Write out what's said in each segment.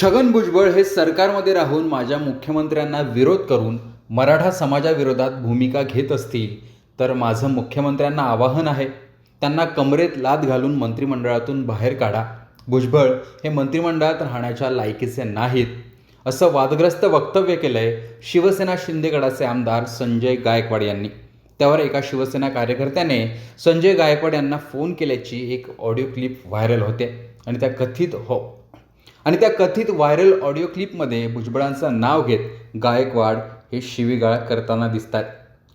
छगन भुजबळ हे सरकारमध्ये राहून माझ्या मुख्यमंत्र्यांना विरोध करून मराठा समाजाविरोधात भूमिका घेत असतील तर माझं मुख्यमंत्र्यांना आवाहन आहे त्यांना कमरेत लाद घालून मंत्रिमंडळातून बाहेर काढा. भुजबळ हे मंत्रिमंडळात राहण्याच्या लायकीचे नाहीत. असं वादग्रस्त वक्तव्य केलंय शिवसेना शिंदेगडाचे आमदार संजय गायकवाड यांनी. त्यावर एका शिवसेना कार्यकर्त्याने संजय गायकवाड यांना फोन केल्याची एक ऑडिओ क्लिप व्हायरल होते आणि त्या कथित हो आणि त्या कथित व्हायरल ऑडिओ क्लिपमध्ये भुजबळांचं नाव घेत गायकवाड हे शिवीगाळ करताना दिसतात.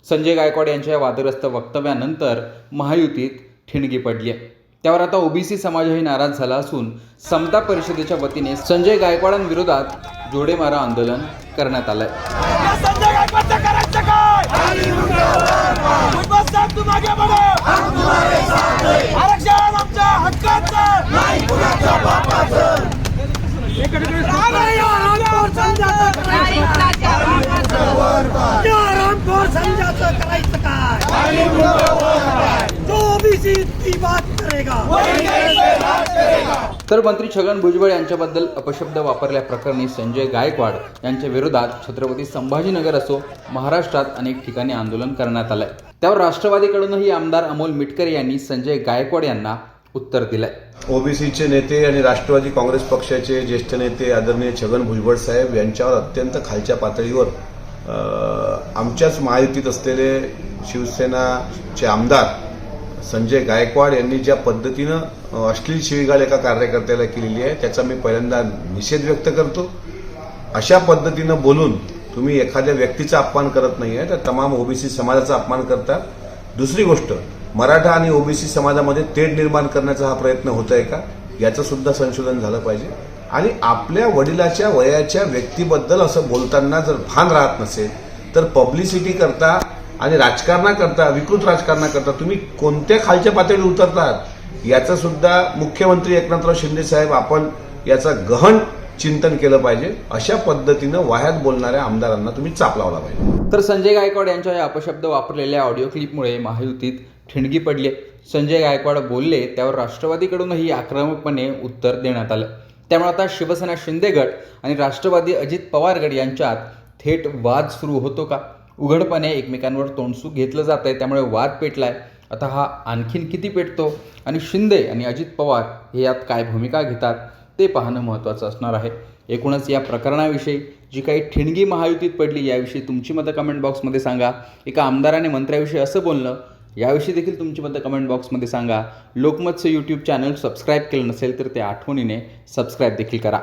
संजय गायकवाड यांच्या वादग्रस्त वक्तव्यानंतर महायुतीत ठिणगी पडली आहे. त्यावर आता ओबीसी समाजही नाराज झाला असून समता परिषदेच्या वतीने संजय गायकवाडांविरोधात जोडेमारा आंदोलन करण्यात आलंय संजय गायकवाडचं करायचं काय भुजबळ साहेब तू मागे बघा आरक्षण आमच्या हक्काचं नाही कुणाच्या बापाचं रामखोर संजाचं करायचं काय जो बात करेगा। तर मंत्री छगन भुजबळ यांच्याबद्दल अपशब्द वापरल्याप्रकरणी संजय गायकवाड यांच्या विरोधात छत्रपती संभाजीनगर असो महाराष्ट्रात अनेक ठिकाणी आंदोलन करण्यात आलंय. त्यावर राष्ट्रवादीकडूनही आमदार अमोल मिटकर यांनी संजय गायकवाड यांना उत्तर दिलंय. ओबीसीचे नेते आणि राष्ट्रवादी काँग्रेस पक्षाचे ज्येष्ठ नेते आदरणीय छगन भुजबळ साहेब यांच्यावर अत्यंत खालच्या पातळीवर आमच्याच महायुतीत असलेले शिवसेनाचे आमदार संजय गायकवाड यांनी ज्या पद्धतीनं अश्लील शिवीगाळ एका कार्यकर्त्याला केलेली आहे त्याचा मी पहिल्यांदा निषेध व्यक्त करतो. अशा पद्धतीनं बोलून तुम्ही एखाद्या व्यक्तीचा अपमान करत नाही आहे तर तमाम ओबीसी समाजाचा अपमान करता. दुसरी गोष्ट मराठा आणि ओबीसी समाजामध्ये तेढ निर्माण करण्याचा हा प्रयत्न होत आहे का? याचं सुद्धा संशोधन झालं पाहिजे. आणि आपल्या वडिलाच्या वयाच्या व्यक्तीबद्दल असं बोलताना जर भान राहत नसेल तर पब्लिसिटी करता आणि राजकारणाकरता विकृत राजकारणाकरता तुम्ही कोणत्या खालच्या पातळीवर उतरतात याचं सुद्धा मुख्यमंत्री एकनाथराव शिंदे साहेब आपण याचं गहन चिंतन केलं पाहिजे. अशा पद्धतीनं वाह्यात बोलणाऱ्या आमदारांना तुम्ही चाप लावला पाहिजे. तर संजय गायकवाड यांच्या या अपशब्द वापरलेल्या ऑडिओ क्लिपमुळे महायुतीत ठिणगी पडली संजय गायकवाड बोलले त्यावर राष्ट्रवादीकडूनही आक्रमकपणे उत्तर देण्यात आलं. त्यामुळे आता शिवसेना शिंदे गट आणि राष्ट्रवादी अजित पवार गट यांच्यात थेट वाद सुरू होतो का? उघडपणे एकमेकांवर तोंडसूक घेतलं जात आहे त्यामुळे वाद पेटलाय. आता हा आणखीन किती पेटतो? आणि शिंदे आणि अजित पवार हे यात काय भूमिका घेतात? ते पाहणं महत्त्वाचं असणार आहे. एकूणच या प्रकरणाविषयी जी काही ठिणगी महायुतीत पडली याविषयी तुमची मतं कमेंट बॉक्समध्ये सांगा. एका आमदाराने मंत्र्याविषयी असं बोलणं याविषयी देखील तुमची मतं कमेंट बॉक्समध्ये सांगा. लोकमतचं यूट्यूब चॅनल सबस्क्राईब केलं नसेल तर ते आठवणीने सबस्क्राईब देखील करा.